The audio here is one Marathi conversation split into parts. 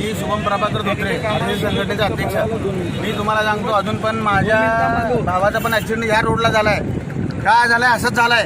प्रभाकर धोत्रे आदिवासी संघटनेचे अध्यक्ष. मी तुम्हाला सांगतो अजून पण माझ्या भावाचा पण ऍक्सिडेंट ह्या रोडला झालाय. का झालाय? असंच झालंय.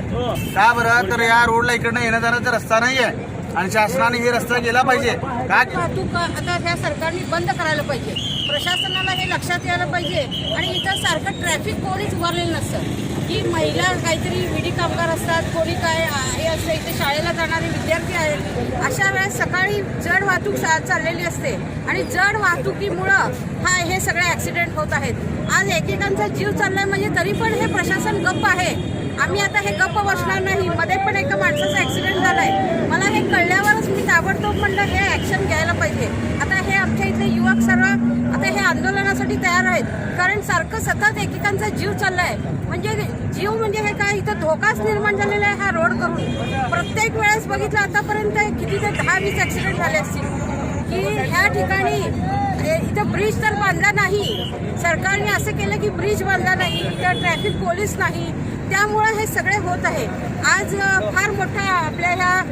का बरं? तर या रोडला इकडनं येण्या जाण्याचा रस्ता नाही आहे आणि शासनाने हे रस्ता गेला पाहिजे. का वाहतूक आता ह्या सरकारने बंद करायला पाहिजे. प्रशासनाला हे लक्षात यायला पाहिजे. आणि इथं सारखं ट्रॅफिक कोणीच उभारलेलं नसतं. की महिला काहीतरी विडी कामगार असतात कोणी काय हे असतं इथे शाळेला जाणारे विद्यार्थी आहेत. अशा वेळेस सकाळी जड वाहतूक चाललेली असते. आणि जड वाहतुकीमुळं हा हे सगळे ॲक्सिडेंट होत आहेत. आज एकेकांचा जीव चाललाय म्हणजे तरी पण हे प्रशासन गप्प आहे. आम्ही आता हे गप्प बसणार नाही. मध्ये पण एका माणसाचा झाला झालाय. मला हे कळल्यावरच मी ताबडतोब म्हणलं हे ॲक्शन घ्यायला पाहिजे. आता हे आमच्या इथले युवक सर्व आता हे आंदोलनासाठी तयार आहेत. कारण सारखं सतत एकेकांचा जीव चाललाय. म्हणजे जीव म्हणजे हे काय? इथं धोकाच निर्माण झालेला आहे हा रोड करून. प्रत्येक वेळेस बघितलं आतापर्यंत किती ते दहा वीस ॲक्सिडेंट झाले असतील. की ह्या ठिकाणी इथं ब्रिज तर बांधला नाही. सरकारने असं केलं की ब्रिज बांधला नाही. इथं ट्रॅफिक पोलीस नाही. त्यामुळं हे सगळे होत आहे. आज फार मोठा आपल्या ह्या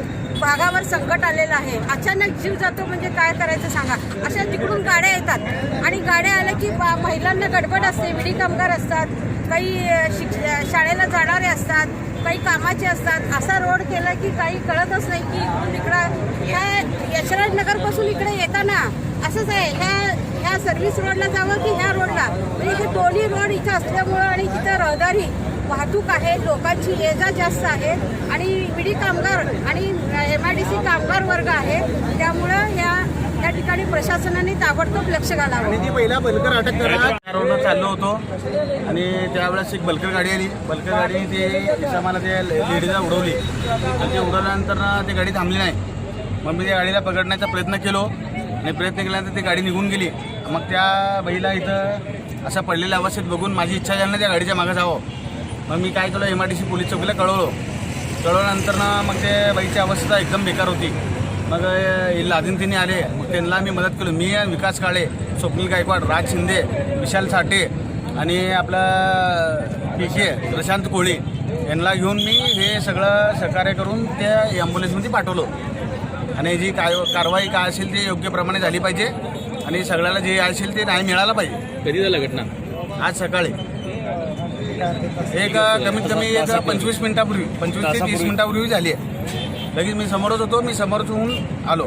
भागावर संकट आलेलं आहे. अचानक जीव जातो म्हणजे काय करायचं सांगा? अशा तिकडून गाड्या येतात. आणि गाड्या आल्या की बा- महिलांना गडबड असते विडी कामगार असतात काही शिक्ष शाळेला जाणारे असतात काही कामाचे असतात. असा रोड केला की काही कळतच नाही की इकडून इकडं ह्या यशराज इकडे येताना असंच आहे. ह्या ह्या सर्व्हिस रोडला जावं की ह्या रोडला म्हणजे हे दोन्ही रोड इथं असल्यामुळं आणि तिथं रहदारी वाहतूक आहे लोकांची ये जा जास्त आहे आणि विडी कामगार आणि एम आय डी सी कामगार वर्ग आहे. त्यामुळं या त्या ठिकाणी प्रशासनाने ताबडतोब लक्ष घालावं. आणि ती पहिला बलकर अटक करा चाललो होतो. आणि त्यावेळेस एक बलकर गाडी आली. बलकर गाडी ते आम्हाला ते लेडीजला उडवली. आणि ते उडवल्यानंतर ती गाडी थांबली नाही. मग मी त्या गाडीला पकडण्याचा प्रयत्न केलो. आणि प्रयत्न केल्यानंतर ती गाडी निघून गेली. मग त्या बाईला इथं असं पडलेल्या अवस्थेत बघून माझी इच्छा झाली ना त्या गाडीच्या मागं जावं. मग मी काय केलं M I D C police चौकीला कळवलो. कळवल्यानंतर ना मग ते बाईची अवस्था एकदम बेकार होती. मग लादीन तिने आले. मग त्यांना मी मदत केली. मी विकास काळे स्वप्नील गायकवाड राज शिंदे विशाल साठे आणि आपला पी के प्रशांत कोळी यांना घेऊन मी हे सगळं सहकार्य करून त्या ॲम्ब्युलन्समध्ये पाठवलं. आणि जी काय कारवाई काय असेल ती योग्य प्रमाणे झाली पाहिजे. आणि सगळ्याला जे असेल ते न्याय मिळाला पाहिजे. कधी झाला घटना? आज सकाळी. एक कमीत कमी एक पंचवीस मिनिटापूर्वी पंचवीस ते तीस मिनिटापूर्वी झाली आहे. लगेच मी समोरच होतो मी समोरच होऊन आलो.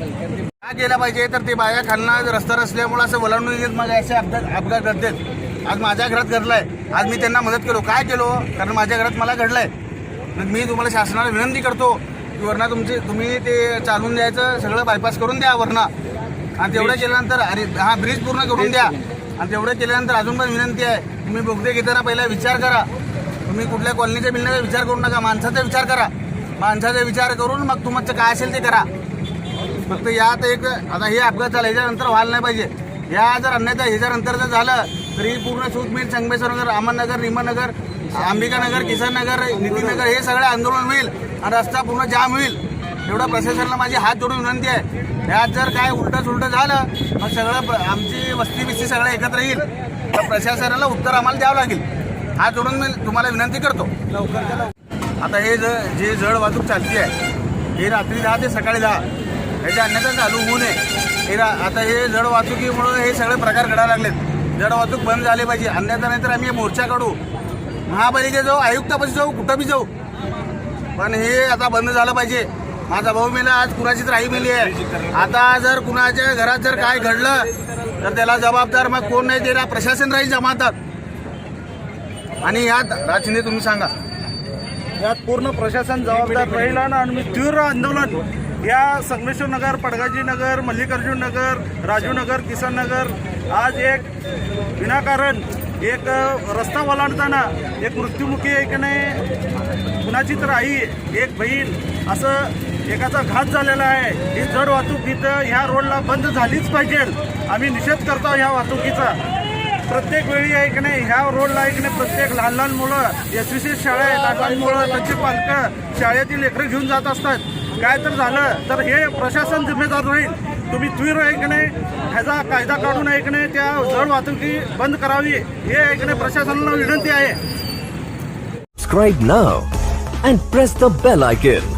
काय केलं पाहिजे तर ते बाया खालना रस्ता नसल्यामुळे असं वलांडून येत माझे असे अपघात अपघात घडतात. आज माझ्या घरात घडलाय. आज मी त्यांना मदत केलो. काय केलो? कारण माझ्या घरात मला घडलंय. मग मी तुम्हाला शासनाला विनंती करतो की वरना तुमचे तुम्ही ते चालून द्यायचं सगळं बायपास करून द्या वरना. आणि तेवढं केल्यानंतर आणि हा ब्रिज पूर्ण करून द्या. आणि तेवढं केल्यानंतर अजून पण विनंती आहे तुम्ही बोगदे घेताना पहिला विचार करा. तुम्ही कुठल्या कॉलनीच्या मिळण्याचा विचार करू नका माणसाचा विचार करा. माणसाचा विचार करून मग तुमचं काय असेल ते करा. फक्त यात एक आता हे अपघात झाला ह्याच्यानंतर व्हायला नाही पाहिजे. या जर अन्यथा ह्याच्यानंतर जर झालं तरी पूर्ण सूतमीठ संगमेश्वर नगर अहमदनगर रिमनगर अंबिकानगर किसननगर नितीनगर हे सगळे आंदोलन होईल आणि रस्ता पूर्ण जाम होईल. एवढं प्रशासनाला माझी हात जोडून विनंती आहे. यात जर काय उलटं सुलटं झालं मग सगळं आमची वस्ती बिस्ती सगळं एकत्र येईल. तर प्रशासनाला उत्तर आम्हाला द्यावं लागेल. हा जोडून मी तुम्हाला विनंती करतो. लवकर आता हे ज जे जड वाहतूक चालती आहे हे रात्री दहा ते सकाळी दहा ह्याच्या अन्यथा चालू होऊ नये. हे रा आता हे जड वाहतुकीमुळं हे सगळे प्रकार घडायला लागलेत. जड वाहतूक बंद झाली पाहिजे. अन्यथा नाहीतर आम्ही मोर्चा काढू. महापालिकेत जाऊ आयुक्तापाशी जाऊ कुठं बी जाऊ. पण हे आता बंद झालं पाहिजे. माझा भाऊ मेला आज कुणाची तर आई मेली आहे. आता जर कुणाच्या घरात जर काय घडलं तर त्याला जबाबदार मग कोण नाही देणार? प्रशासन राहील जमातात आणि यात राज तुम्ही सांगा. यात पूर्ण प्रशासन जबाबदार राहील आणि तीव्र आंदोलन या संगमेश्वर नगर पडगाजी नगर मल्लिकार्जुन नगर राजू नगर किसन नगर आज एक विनाकारण एक रस्ता ओलांडताना एक मृत्युमुखी एक नाही? कुणाची तर आई एक बहीण असं एकाचा घात झालेला आहे. ही जड वाहतूक इथं ह्या रोडला बंद झालीच पाहिजे. आम्ही निषेध करतो ह्या वाहतुकीचा. प्रत्येक वेळी आहे की नाही ह्या रोडला आहे की नाही प्रत्येक लहान लहान मुलं एस व्ही सी शाळा आहे लहान लहान मुलं त्यांची पालकं शाळेतील लेकरं घेऊन जात असतात. काय तर झालं तर हे प्रशासन जिम्मेदार राहील. तुम्ही त्वीर ऐकणे ह्याचा कायदा काढून ऐकणे त्या जड वाहतुकी बंद करावी हे ऐकणे प्रशासनाला विनंती आहे. Subscribe now and press the bell icon.